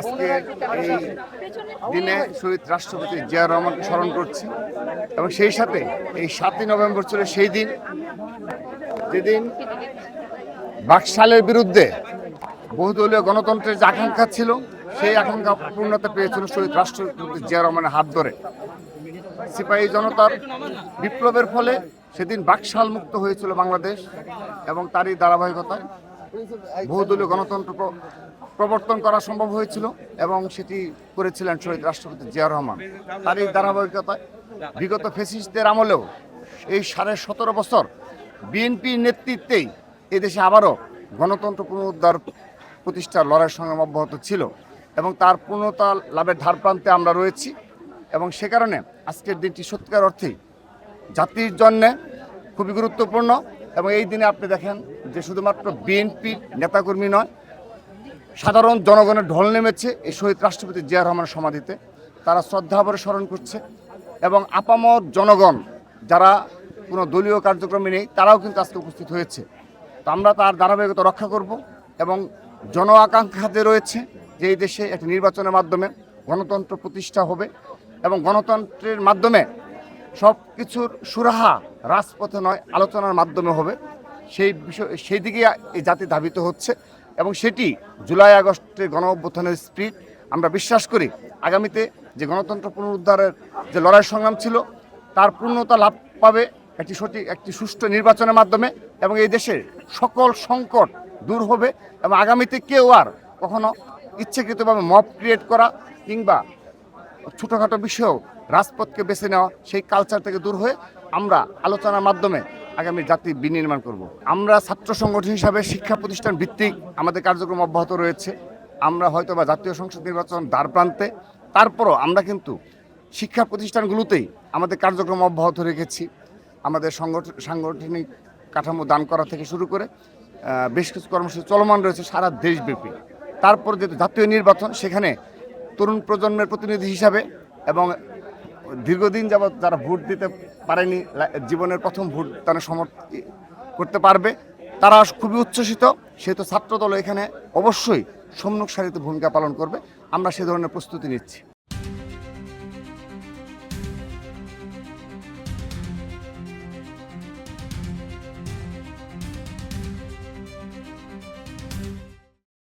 আজকে এই দিনে শহীদ রাষ্ট্রপতি জিয়া রহমানকে স্মরণ করছি এবং সেই সাথে এই সাতই নভেম্বর ছিল সেই দিন, যেদিন বাকশালের বিরুদ্ধে বহুদলীয় গণতন্ত্রের যে আকাঙ্ক্ষা ছিল, সেই আকাঙ্ক্ষা পূর্ণতা পেয়েছিল শহীদ রাষ্ট্রপতি জিয়া রহমানের হাত ধরে। সিপাহী জনতার বিপ্লবের ফলে সেদিন বাকশাল মুক্ত হয়েছিল বাংলাদেশ এবং তারই ধারাবাহিকতায়। বহুদলীয় গণতন্ত্র প্রবর্তন করা সম্ভব হয়েছিল এবং সেটি করেছিলেন শহীদ রাষ্ট্রপতি জিয়া রহমান। তার এই ধারাবাহিকতায় বিগত ফেসিস্টদের আমলেও এই সাড়ে সতেরো বছর বিএনপির নেতৃত্বেই এদেশে আবারও গণতন্ত্র পুনরুদ্ধার প্রতিষ্ঠার লড়াইয়ের সঙ্গে অব্যাহত ছিল এবং তার পূর্ণতা লাভের ধারপ্রান্তে আমরা রয়েছি এবং সে কারণে আজকের দিনটি সত্যিকার অর্থেই জাতির জন্যে খুবই গুরুত্বপূর্ণ। এবং এই দিনে আপনি দেখেন যে শুধুমাত্র বিএনপির নেতাকর্মী নয়, সাধারণ জনগণের ঢল নেমেছে এই শহীদ রাষ্ট্রপতি জিয়া রহমানের সমাধিতে। তারা শ্রদ্ধাভরে স্মরণ করছে এবং আপামর জনগণ যারা কোনো দলীয় কার্যক্রমে নেই, তারাও কিন্তু আজকে উপস্থিত হয়েছে। তো আমরা তার ধারাবাহিকতা রক্ষা করব এবং জন আকাঙ্ক্ষা যে রয়েছে যে এই দেশে একটি নির্বাচনের মাধ্যমে গণতন্ত্র প্রতিষ্ঠা হবে এবং গণতন্ত্রের মাধ্যমে সব কিছুর সুরাহা রাজপথে নয়, আলোচনার মাধ্যমে হবে। সেই বিষয়, সেই দিকে এই জাতি ধাবিত হচ্ছে এবং সেটি জুলাই আগস্টের গণ অভ্যুত্থানের স্পিরিট আমরা বিশ্বাস করি আগামীতে যে গণতন্ত্র পুনরুদ্ধারের যে লড়াই সংগ্রাম ছিল, তার পূর্ণতা লাভ পাবে একটি সঠিক, একটি সুষ্ঠু নির্বাচনের মাধ্যমে এবং এই দেশের সকল সংকট দূর হবে এবং আগামীতে কেউ আর কখনো ইচ্ছাকৃতভাবে মব ক্রিয়েট করা কিংবা ছোটোখাটো বিষয়েও রাজপথকে বেছে নেওয়া, সেই কালচার থেকে দূর হয়ে আমরা আলোচনার মাধ্যমে আগামী জাতি বিনির্মাণ করব। আমরা ছাত্র সংগঠন হিসাবে শিক্ষা প্রতিষ্ঠান ভিত্তিক আমাদের কার্যক্রম অব্যাহত রয়েছে। আমরা হয়তো বা জাতীয় সংসদ নির্বাচন দ্বার প্রান্তে। তারপরও আমরা কিন্তু শিক্ষা প্রতিষ্ঠানগুলোতেই আমাদের কার্যক্রম অব্যাহত রেখেছি। আমাদের সংগঠন সাংগঠনিক কাঠামো দান করা থেকে শুরু করে বেশ কিছু কর্মসূচি চলমান রয়েছে সারা দেশব্যাপী। তারপর যেহেতু জাতীয় নির্বাচন, সেখানে তরুণ প্রজন্মের প্রতিনিধি হিসাবে এবং দীর্ঘদিন যাবৎ যারা ভোট দিতে পারেনি জীবনের প্রথম ভোট তারা সমর্থ করতে পারবে। তারা খুবই উচ্ছ্বসিত, সেহেতু ছাত্রদল এখানে অবশ্যই সম্মুখ সারিতে ভূমিকা পালন করবে। আমরা সে ধরনের প্রস্তুতি নিচ্ছি।